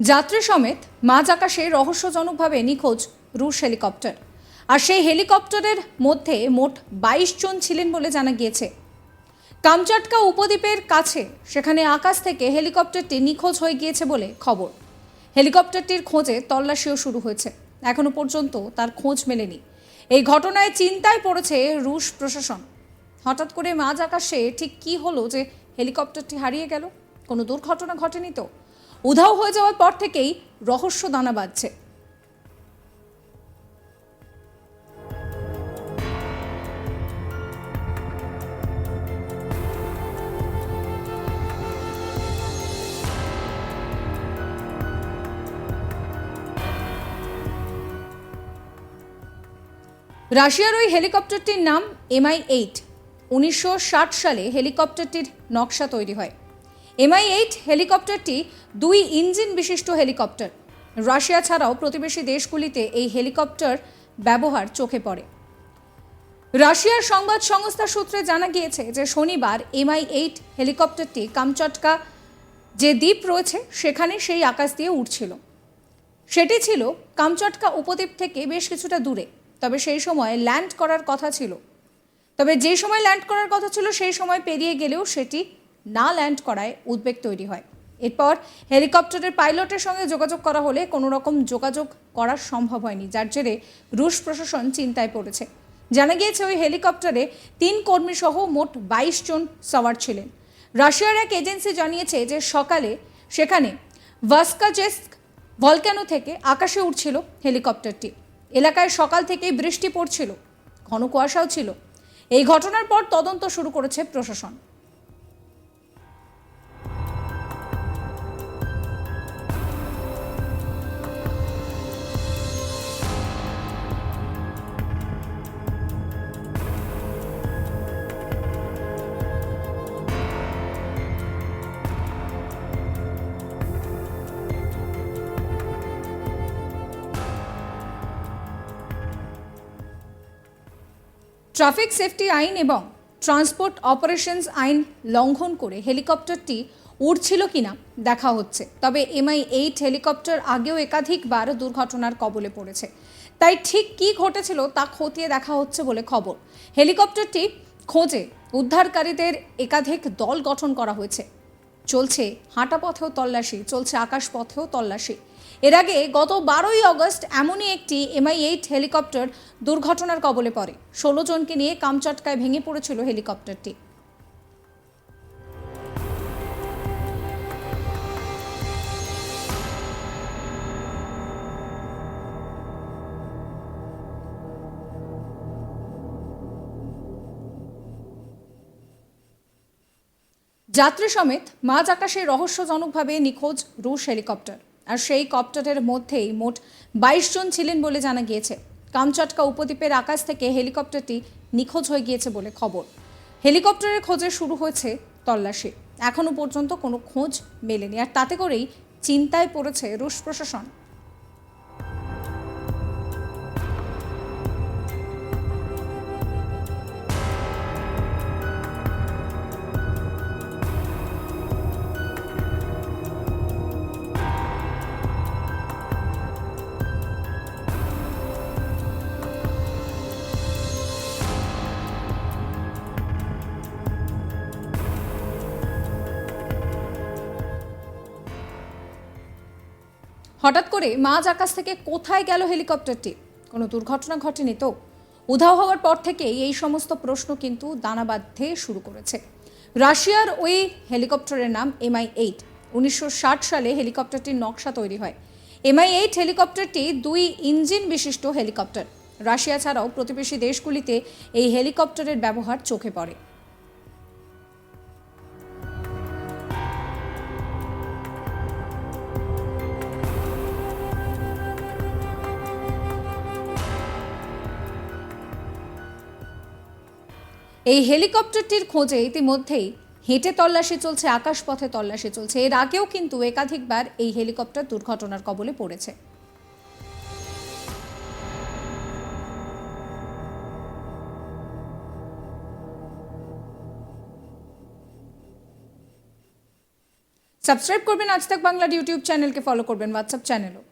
যাত্রী সমেত মাঝ আকাশে রহস্যজনকভাবে নিখোঁজ রুশ হেলিকপ্টার। আর সেই হেলিকপ্টারের মধ্যে মোট বাইশ জন ছিলেন বলে জানা গিয়েছে। কামচাটকা উপদ্বীপের কাছে সেখানে আকাশ থেকে হেলিকপ্টারটি নিখোঁজ হয়ে গিয়েছে বলে খবর। হেলিকপ্টারটির খোঁজে তল্লাশিও শুরু হয়েছে। এখনও পর্যন্ত তার খোঁজ মেলেনি। এই ঘটনায় চিন্তায় পড়েছে রুশ প্রশাসন। হঠাৎ করে মাঝ আকাশে ঠিক কি হলো যে হেলিকপ্টারটি হারিয়ে গেল? কোনো দুর্ঘটনা ঘটেনি তো? উধাও হয়ে যাওয়ার পর থেকেই রহস্য দানা বাঁধছে। রাশিয়ার ওই হেলিকপ্টারটির নাম এমআই এইট উনিশশো ষাট সালে হেলিকপ্টারটির নকশা তৈরি হয়। এমআই এইট হেলিকপ্টারটি দুই ইঞ্জিন বিশিষ্ট হেলিকপ্টার। রাশিয়া ছাড়াও প্রতিবেশী দেশগুলিতে এই হেলিকপ্টার ব্যবহার চোখে পড়ে। রাশিয়ার সংবাদ সংস্থা সূত্রে জানা গিয়েছে যে শনিবার এমআই এইট হেলিকপ্টারটি কামচটকা যে দ্বীপ রয়েছে, সেখানে সেই আকাশ দিয়ে উঠছিল সেটি ছিল কামচটকা উপদ্বীপ থেকে বেশ কিছুটা দূরে, তবে সেই সময় ল্যান্ড করার কথা ছিল। তবে যে সময় ল্যান্ড করার কথা ছিল, সেই সময় পেরিয়ে গেলেও সেটি না ল্যান্ড করায় উদ্বেগ তৈরি হয়। এরপর হেলিকপ্টারের পাইলটের সঙ্গে যোগাযোগ করা হলে কোনো রকম যোগাযোগ করা সম্ভব হয়নি, যার জেরে রুশ প্রশাসন চিন্তায় পড়েছে। জানা গিয়েছে ওই হেলিকপ্টারে তিন কর্মী সহ মোট বাইশ জন সওয়ার ছিলেন। রাশিয়ার এক এজেন্সি জানিয়েছে যে সকালে সেখানে ভাস্কাজেস্ক ভলক্যানো থেকে আকাশে উঠছিল হেলিকপ্টারটি। এলাকায় সকাল থেকেই বৃষ্টি পড়ছিল, ঘন কুয়াশাও ছিল। এই ঘটনার পর তদন্ত শুরু করেছে প্রশাসন। ট্রাফিক সেফটি আইন এবং ট্রান্সপোর্ট অপারেশনস আইন লঙ্ঘন করে হেলিকপ্টারটি উড়ছিল কিনা দেখা হচ্ছে। তবে এমআই এইট হেলিকপ্টার আগেও একাধিকবার দুর্ঘটনার কবলে পড়েছে। তাই ঠিক কী ঘটেছিল তা খতিয়ে দেখা হচ্ছে বলে খবর। হেলিকপ্টারটি খোঁজে উদ্ধারকারীদের একাধিক দল গঠন করা হয়েছে। চলছে হাঁটা পথেও তল্লাশি, চলছে আকাশ পথেও তল্লাশি। এর আগে গত বারোই অগস্ট এমনই একটি এমআই এইট হেলিকপ্টার দুর্ঘটনার কবলে পড়ে। ষোলো জনকে নিয়ে কামচটকায় ভেঙে পড়েছিল হেলিকপ্টারটি। যাত্রী সমেত মাঝ আকাশে রহস্যজনকভাবে নিখোঁজ রুশ হেলিকপ্টার। আর সেই কপ্টারের মধ্যেই মোট বাইশ জন ছিলেন বলে জানা গিয়েছে। কামচটকা উপদ্বীপের আকাশ থেকে হেলিকপ্টারটি নিখোঁজ হয়ে গিয়েছে বলে খবর। হেলিকপ্টারের খোঁজে শুরু হয়েছে তল্লাশি। এখনও পর্যন্ত কোনো খোঁজ মেলেনি। আর তাতে করেই চিন্তায় পড়েছে রুশ প্রশাসন। হঠাৎ করে মাঝ আকাশ থেকে কোথায় গেল হেলিকপ্টারটি? কোনো দুর্ঘটনা ঘটেনি তো? উধাও হওয়ার পর থেকেই এই সমস্ত প্রশ্ন কিন্তু দানা বাঁধতে শুরু করেছে। রাশিয়ার ওই হেলিকপ্টারের নাম এমআই এইট। উনিশশো ষাট সালে হেলিকপ্টারটির নকশা তৈরি হয়। এমআই এইট হেলিকপ্টারটি দুই ইঞ্জিন বিশিষ্ট হেলিকপ্টার। রাশিয়া ছাড়াও প্রতিবেশী দেশগুলিতে এই হেলিকপ্টারের ব্যবহার চোখে পড়ে। এই হেলিকপ্টারটির খোঁজে ইতিমধ্যেই হেঁটে তল্লাশি চলছে, আকাশপথে তল্লাশি চলছে। এর আগেও কিন্তু একাধিকবার এই হেলিকপ্টার দুর্ঘটনার কবলে পড়েছে। সাবস্ক্রাইব করবেন আজ তাক বাংলার ইউটিউব চ্যানেলকে, ফলো করবেন হোয়াটসঅ্যাপ চ্যানেলও।